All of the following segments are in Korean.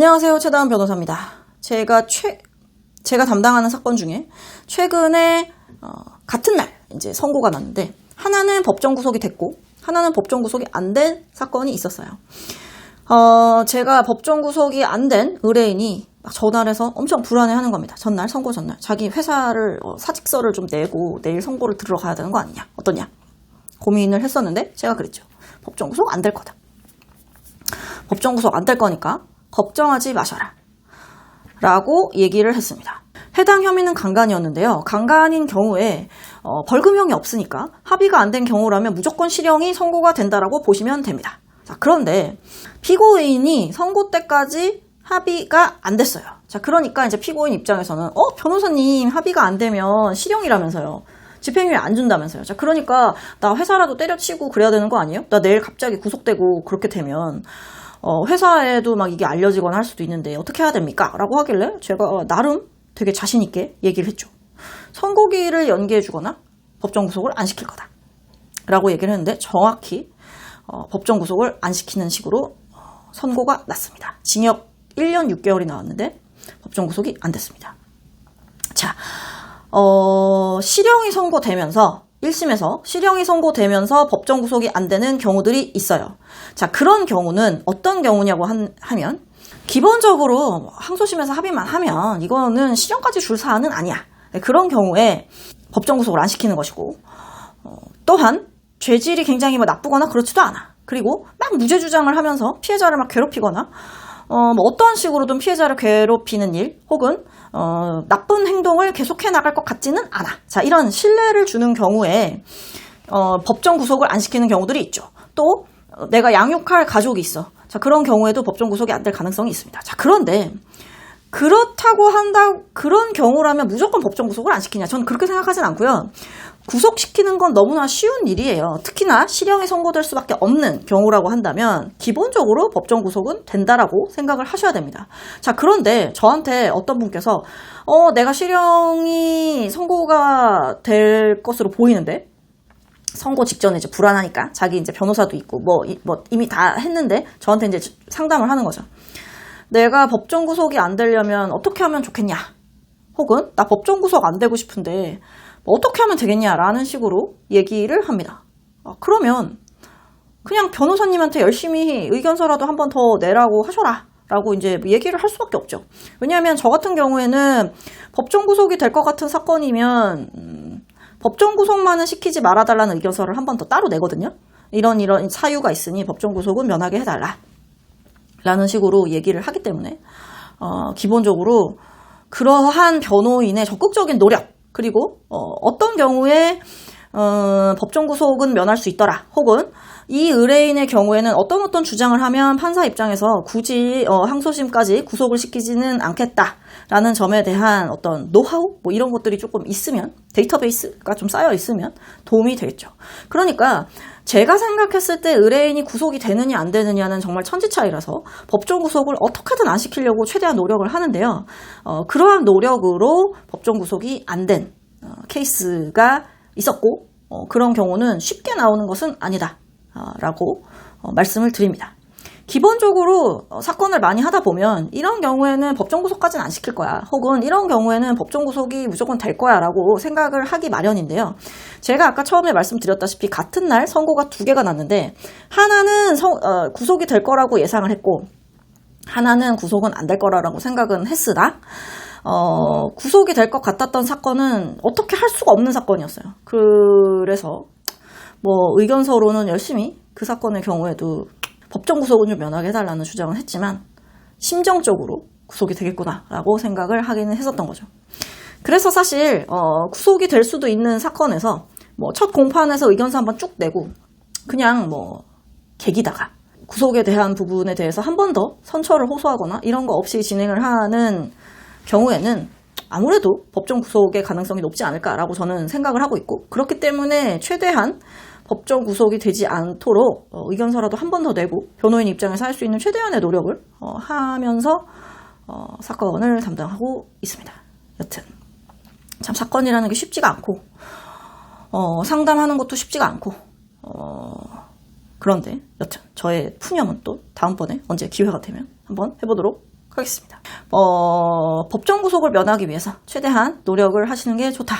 안녕하세요. 최다은 변호사입니다. 제가 최, 제가 담당하는 사건 중에 최근에, 어, 같은 날, 이제 선고가 났는데, 하나는 법정 구속이 됐고, 하나는 법정 구속이 안 된 사건이 있었어요. 어, 제가 법정 구속이 안 된 의뢰인이 막 전화를 해서 엄청 불안해 하는 겁니다. 전날, 선고 전날. 자기 회사를, 어, 사직서를 좀 내고 내일 선고를 들으러 가야 되는 거 아니냐? 어떠냐? 고민을 했었는데, 제가 그랬죠. 법정 구속 안 될 거다. 법정 구속 안 될 거니까 걱정하지 마셔라. 라고 얘기를 했습니다. 해당 혐의는 강간이었는데요. 강간인 경우에 어, 벌금형이 없으니까 합의가 안 된 경우라면 무조건 실형이 선고가 된다라고 보시면 됩니다. 자, 그런데 피고인이 선고 때까지 합의가 안 됐어요. 자, 그러니까 이제 피고인 입장에서는 어, 변호사님 합의가 안 되면 실형이라면서요. 집행유예 안 준다면서요. 자, 그러니까 나 회사라도 때려치고 그래야 되는 거 아니에요? 나 내일 갑자기 구속되고 그렇게 되면 어, 회사에도 막 이게 알려지거나 할 수도 있는데 어떻게 해야 됩니까? 라고 하길래 제가 나름 되게 자신있게 얘기를 했죠. 선고기를 연기해 주거나 법정 구속을 안 시킬 거다. 라고 얘기를 했는데 정확히 어, 법정 구속을 안 시키는 식으로 어, 선고가 났습니다. 징역 1년 6개월이 나왔는데 법정 구속이 안 됐습니다. 자, 어, 실형이 선고되면서 1심에서 실형이 선고되면서 법정 구속이 안 되는 경우들이 있어요. 자, 그런 경우는 어떤 경우냐고 한, 하면 기본적으로 항소심에서 합의만 하면 이거는 실형까지 줄 사안은 아니야. 네, 그런 경우에 법정 구속을 안 시키는 것이고 어, 또한 죄질이 굉장히 뭐 나쁘거나 그렇지도 않아. 그리고 막 무죄 주장을 하면서 피해자를 막 괴롭히거나 어, 뭐 어떤 식으로든 피해자를 괴롭히는 일 혹은 어, 나쁜 행동을 계속해 나갈 것 같지는 않아. 자, 이런 신뢰를 주는 경우에 어, 법정 구속을 안 시키는 경우들이 있죠. 또 어, 내가 양육할 가족이 있어. 자, 그런 경우에도 법정 구속이 안 될 가능성이 있습니다. 자, 그런데 그렇다고 한다 그런 경우라면 무조건 법정 구속을 안 시키냐? 저는 그렇게 생각하진 않고요. 구속시키는 건 너무나 쉬운 일이에요. 특히나 실형이 선고될 수밖에 없는 경우라고 한다면 기본적으로 법정 구속은 된다라고 생각을 하셔야 됩니다. 자, 그런데 저한테 어떤 분께서 어, 내가 실형이 선고가 될 것으로 보이는데 선고 직전에 이제 불안하니까 자기 이제 변호사도 있고 뭐, 뭐 이미 다 했는데 저한테 이제 상담을 하는 거죠. 내가 법정 구속이 안 되려면 어떻게 하면 좋겠냐? 혹은 나 법정 구속 안 되고 싶은데 뭐 어떻게 하면 되겠냐라는 식으로 얘기를 합니다. 아, 그러면 그냥 변호사님한테 열심히 의견서라도 한 번 더 내라고 하셔라. 라고 이제 얘기를 할 수밖에 없죠. 왜냐하면 저 같은 경우에는 법정 구속이 될 것 같은 사건이면 음, 법정 구속만은 시키지 말아달라는 의견서를 한 번 더 따로 내거든요. 이런 이런 사유가 있으니 법정 구속은 면하게 해달라. 라는 식으로 얘기를 하기 때문에 어, 기본적으로 그러한 변호인의 적극적인 노력 그리고 어, 떤 경우에 어, 법정 구속은 면할 수 있더라. 혹은 이 의뢰인의 경우에는 어떤 어떤 주장을 하면 판사 입장에서 굳이 어, 항소심까지 구속을 시키지는 않겠다라는 점에 대한 어떤 노하우 뭐 이런 것들이 조금 있으면 데이터베이스가 좀 쌓여 있으면 도움이 되겠죠. 그러니까 제가 생각했을 때 의뢰인이 구속이 되느냐 안 되느냐는 정말 천지 차이라서 법정 구속을 어떻게든 안 시키려고 최대한 노력을 하는데요. 어, 그러한 노력으로 법정 구속이 안된 어, 케이스가 있었고 어, 그런 경우는 쉽게 나오는 것은 아니다라고 어, 말씀을 드립니다. 기본적으로 어, 사건을 많이 하다 보면 이런 경우에는 법정 구속까지는 안 시킬 거야. 혹은 이런 경우에는 법정 구속이 무조건 될 거야 라고 생각을 하기 마련인데요. 제가 아까 처음에 말씀드렸다시피 같은 날 선고가 두 개가 났는데 하나는 성, 어, 구속이 될 거라고 예상을 했고 하나는 구속은 안 될 거라고 생각은 했으나 어, 구속이 될 것 같았던 사건은 어떻게 할 수가 없는 사건이었어요. 그래서 뭐 의견서로는 열심히 그 사건의 경우에도 법정 구속은 좀 면하게 해달라는 주장을 했지만 심정적으로 구속이 되겠구나라고 생각을 하기는 했었던 거죠. 그래서 사실 어, 구속이 될 수도 있는 사건에서 뭐 첫 공판에서 의견서 한번 쭉 내고 그냥 뭐 계기다가 구속에 대한 부분에 대해서 한 번 더 선처를 호소하거나 이런 거 없이 진행을 하는 경우에는 아무래도 법정 구속의 가능성이 높지 않을까라고 저는 생각을 하고 있고 그렇기 때문에 최대한 법정 구속이 되지 않도록 어, 의견서라도 한 번 더 내고 변호인 입장에서 할 수 있는 최대한의 노력을 어, 하면서 어, 사건을 담당하고 있습니다. 여튼 참 사건이라는 게 쉽지가 않고 어, 상담하는 것도 쉽지가 않고 어, 그런데 여튼 저의 푸념은 또 다음번에 언제 기회가 되면 한번 해보도록 하겠습니다. 어, 법정 구속을 면하기 위해서 최대한 노력을 하시는 게 좋다.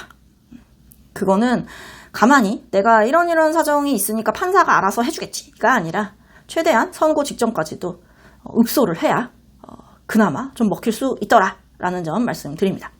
그거는 가만히 내가 이런 이런 사정이 있으니까 판사가 알아서 해주겠지가 아니라 최대한 선고 직전까지도 어, 읍소를 해야 어, 그나마 좀 먹힐 수 있더라라는 점 말씀드립니다.